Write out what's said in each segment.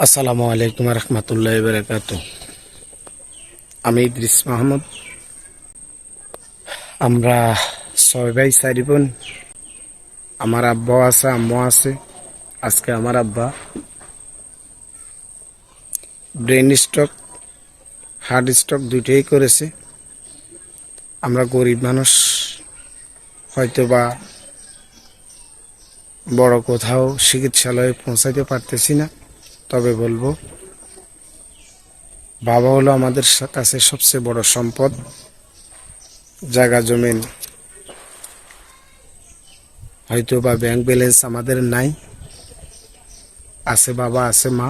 আসসালামু আলাইকুম রহমতুল্লাহ বারকাত। আমি ইদ্রিস মাহমুদ। আমরা ছয় ভাই, চারি বোন। আমার আব্বা আছে আম্মা আছে। আজকে আমার আব্বা। ব্রেন স্ট্রোক হার্ট স্ট্রোক দুইটাই করেছে। আমরা গরিব মানুষ। হয়তো বা বড় কোথাও চিকিৎসালয়ে পৌঁছাইতে পারতেছি না। তবে বলব, বাবা হলো আমাদের কাছে সবচেয়ে বড় সম্পদ। জায়গা, জমিন হয়তো বা ব্যাংক ব্যালেন্স আমাদের নাই। আছে বাবা, আছে মা,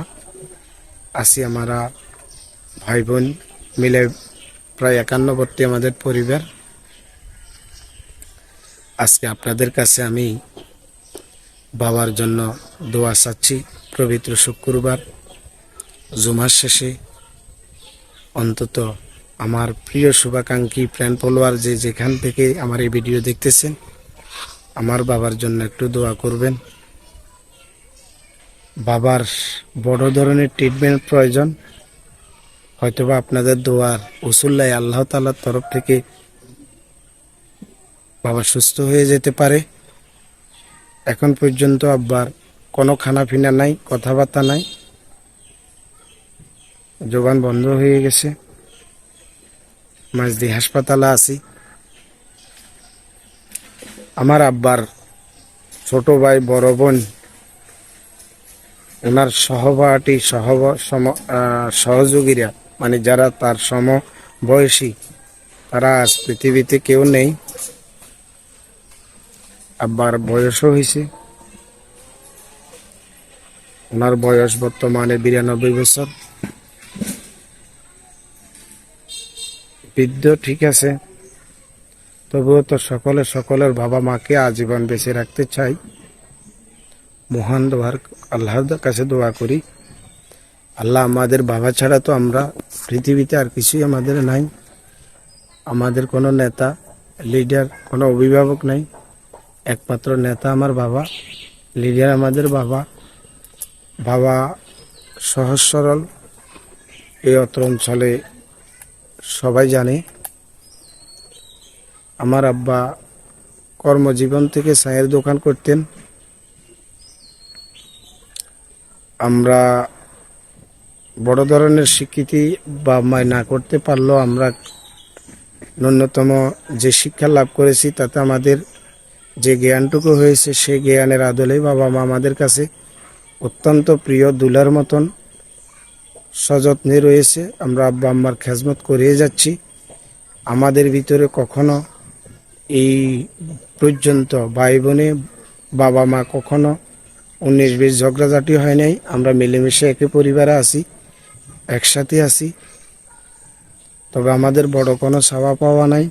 আছি আমরা ভাই বোন মিলে প্রায় একান্নবর্তী আমাদের পরিবার। আজকে আপনাদের কাছে আমি বাবার জন্য দোয়া চাচ্ছি। পবিত্র শুক্রবার, জুমার শেষে অন্তত আমার প্রিয় শুভাকাঙ্ক্ষী প্ল্যান ফলোয়ার যে যেখান থেকে আমার এই ভিডিও দেখতেছেন, আমার বাবার জন্য একটু দোয়া করবেন। বাবার বড় ধরনের ট্রিটমেন্ট প্রয়োজন। হয়তোবা আপনাদের দোয়ার উসুল্লাই আল্লাহ তালার তরফ থেকে বাবা সুস্থ হয়ে যেতে পারে। এখন পর্যন্ত আব্বার কোনো খানা পিনা নাই, কথাবার্তা নাই। জোগান বন্ধ হয়ে গেছে। মাঝদি হাসপাতালে আছি। আমার আব্বার ছোট ভাই, বড় বোন, ওনার সহপাঠী সহ সহযোগীরা মানে যারা তার সম বয়সী তারা আজ পৃথিবীতে কেউ নেই। আব্বার বয়সও হয়েছে। ওনার বয়স বর্তমানে বিরানব্বই বছর। বৃদ্ধ ঠিক আছে, তবুও তো সকলে সকলের বাবা মাকে আজীবন বেঁচে রাখতে চাই। মহান দোয়ার, আল্লাহর কাছে দোয়া করি। আল্লাহ আমাদের বাবা ছাড়া তো আমরা পৃথিবীতে আর কিছুই আমাদের নাই। আমাদের কোনো নেতা লিডার কোনো অভিভাবক নাই। একমাত্র নেতা আমার বাবা লিডার আমাদের বাবা। বাবা সহজ সরল এই অত্র অঞ্চলে সবাই জানে। আমার আব্বা কর্মজীবন থেকে চায়ের দোকান করতেন। আমরা বড় ধরনের স্বীকৃতি বা মায় না করতে পারলেও আমরা ন্যূনতম যে শিক্ষা লাভ করেছি, তাতে আমাদের যে জ্ঞানটুকু হয়েছে সেই জ্ঞানের আদলেই বাবা মা আমাদের কাছে অত্যন্ত প্রিয় দুলার মতন। সযত্নে রয়েছে। আমরা আব্বা আম্মার খেজমত করিয়ে যাচ্ছি। আমাদের ভিতরে কখনো এই পর্যন্ত ভাই বোনে বাবা মা কখনো উনিশ বিশ ঝগড়াঝাটি হয় নাই। আমরা মিলেমিশে একই পরিবারে আছি, একসাথে আছি। তবে আমাদের বড় কোনো ছাওয়া পাওয়া নাই।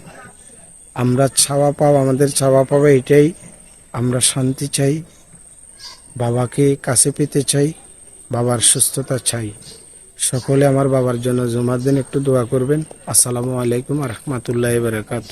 আমরা ছাওয়া পাওয়া, আমাদের ছাওয়া পাওয়া এটাই। আমরা শান্তি চাই। বাবাকে কাছে পেতে চাই, বাবার সুস্থতা চাই। সকলে আমার বাবার জন্য জুমার দিন একটু দোয়া করবেন। আসসালামু আলাইকুম রহমতুল্লাহ বারকাত